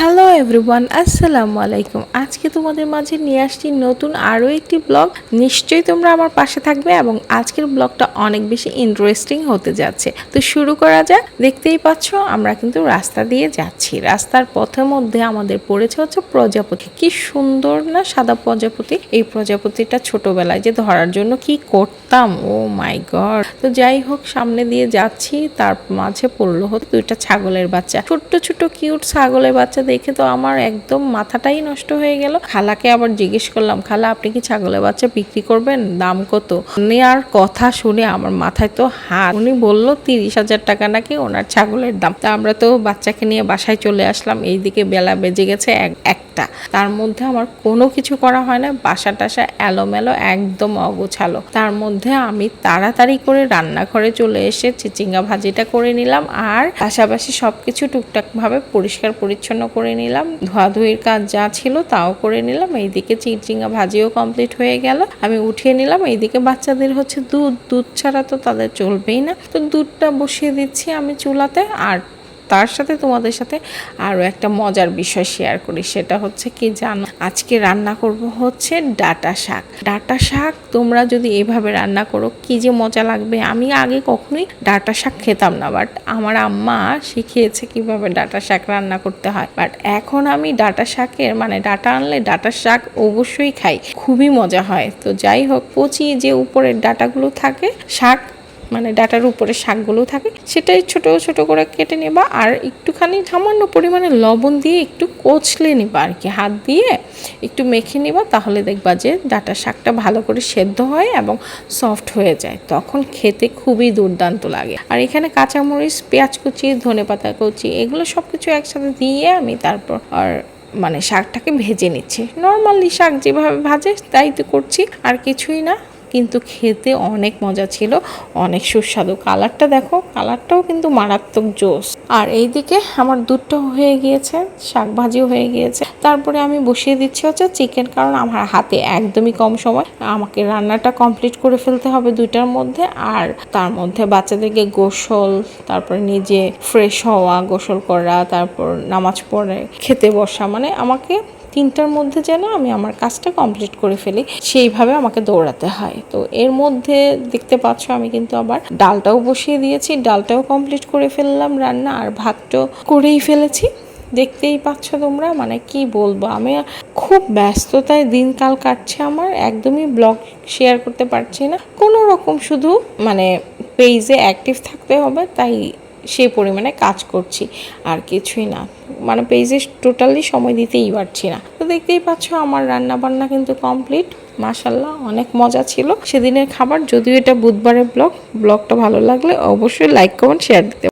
Hello everyone, আসসালামু আলাইকুম। আজকে তোমাদের মাঝে নিয়ে আসছি নতুন আরও একটি ব্লগ। নিশ্চয়ই তোমরা আমার পাশে থাকবে এবং আজকের ব্লগটা অনেক বেশি ইন্টারেস্টিং হতে যাচ্ছে। তো শুরু করা যাক। দেখতেই পাচ্ছ, আমরা কিন্তু রাস্তা দিয়ে যাচ্ছি। রাস্তার পথের মধ্যে আমাদের পড়েছে হচ্ছে প্রজাপতি। কি সুন্দর না সাদা প্রজাপতি? এই প্রজাপতিটা ছোটবেলায় যে ধরার জন্য কি করতাম? ও মাই গড তো যাই হোক, সামনে দিয়ে যাচ্ছি। তার মাঝে পড়ল হতো দুইটা ছাগলের বাচ্চা। ছোট্ট ছোট্ট কিউট ছাগলের বাচ্চা দেখে তো আমার একদম মাথাটাই নষ্ট হয়ে গেল। খালাকে আবার জিজ্ঞেস করলাম, খালা, আপনি কি ছাগলের বাচ্চা বিক্রি করবেন? দাম কত? উনি আর কথা শুনে আমার মাথায় তো হাত, উনি বলল, তিরিশ হাজার টাকা নাকি ওনার ছাগলের দাম। তা আমরা তো বাচ্চাকে নিয়ে বাসায় চলে আসলাম, এইদিকে বেলা বেজে গেছে এক- একটা। তার মধ্যে আমার কোনো কিছু করা হয় না, বাসা টাসা এলোমেলো, একদম অগোছালো। তার মধ্যে আমি তাড়াতাড়ি করে রান্নাঘরে চলে এসে চিচিঙ্গা ভাজিটা করে নিলাম, আর পাশাপাশি সবকিছু টুকটাক ভাবে পরিষ্কার পরিচ্ছন্ন করে নিলাম। ধোয়াধুয়ির কাজ যা ছিল তাও করে নিলাম। এইদিকে চিচিঙ্গা ভাজিও কমপ্লিট হয়ে গেল। আমি উঠিয়ে নিলাম। এইদিকে বাচ্চাদের হচ্ছে দুধ। দুধ ছাড়া তো তাদের চলবেই না। তো দুধটা বসিয়ে দিচ্ছি আমি চুলাতে। আর তার সাথে তোমাদের সাথে আরও একটা মজার বিষয় শেয়ার করি, সেটা হচ্ছে কি জানো? আজকে রান্না করব হচ্ছে ডাটা শাক। ডাটা শাক তোমরা যদি এভাবে রান্না করো, কি যে মজা লাগবে? আমি আগে কখনোই ডাটা শাক খেতাম না বাট আমার আম্মা শিখিয়েছে কীভাবে ডাটা শাক রান্না করতে হয়। বাট এখন আমি ডাটা শাকের মানে ডাটা আনলে ডাটা শাক অবশ্যই খাই। খুবই মজা হয়। তো যাই হোক, কচি যে উপরের ডাটাগুলো থাকে, শাক মানে ডাটার উপরে শাকগুলো থাকে, সেটাই ছোট ছোট করে কেটে নেবা আর একটুখানি সামান্য পরিমাণে লবণ দিয়ে একটু কচলে নিবা আর কি। হাত দিয়ে একটু মেখে নেবা, তাহলে দেখবা যে ডাটা শাকটা ভালো করে সেদ্ধ হয় এবং সফট হয়ে যায়। তখন খেতে খুবই দুর্দান্ত লাগে। আর এখানে কাঁচামরিচ, পেঁয়াজ কুচি, ধনে পাতা কুচি, এগুলো সব কিছু একসাথে দিয়ে আমি তারপর আর মানে শাকটাকে ভেজে নিচ্ছি। নর্মালি শাক যেভাবে ভাজে, তাই তো করছি, আর কিছুই না। কিন্তু খেতে অনেক মজা ছিল, অনেক সুস্বাদু। কালারটা দেখো, কালারটাও কিন্তু মারাত্মক জোস। আর এইদিকে আমার দুধটাও হয়ে গিয়েছে, শাক ভাজিও হয়ে গিয়েছে। তারপরে আমি বসিয়ে দিচ্ছি হচ্ছে চিকেন, কারণ আমার হাতে একদমই কম সময়। আমাকে রান্নাটা কমপ্লিট করে ফেলতে হবে দুইটার মধ্যে, আর তার মধ্যে বাচ্চাদেরকে গোসল, তারপরে নিজে ফ্রেশ হওয়া, গোসল করা, তারপর নামাজ পড়ে খেতে বসা মানে আমাকে তিনটার মধ্যে যেন আমি আমার কাজটা কমপ্লিট করে ফেলি, সেইভাবে আমাকে দৌড়াতে হয়। তো এর মধ্যে দেখতে পাচ্ছ আমি কিন্তু আবার ডালটাও বসিয়ে দিয়েছি, ডালটাও কমপ্লিট করে ফেললাম রান্না আর ভাতটাও করেই ফেলেছি। দেখতেই পাচ্ছ তোমরা মানে কি বলব, আমি খুব ব্যস্ততায় দিনকাল কাটছে আমার, একদমই ব্লগ শেয়ার করতে পারছি না। কোনো রকম শুধু মানে পেজে অ্যাক্টিভ থাকতে হবে, তাই সেই পরিমাণে কাজ করছি, আর কিছুই না। মানে পেজে টোটালি সময় দিতেই পারছি না। তো দেখতেই পাচ্ছ আমার রান্না বান্না কিন্তু কমপ্লিট মাশাল্লাহ অনেক মজা ছিল। সেদিনের খাবার, যদিও এটা বুধবারের ব্লগ ব্লগটা ভালো লাগলে অবশ্যই লাইক কমেন্ট শেয়ার দিতে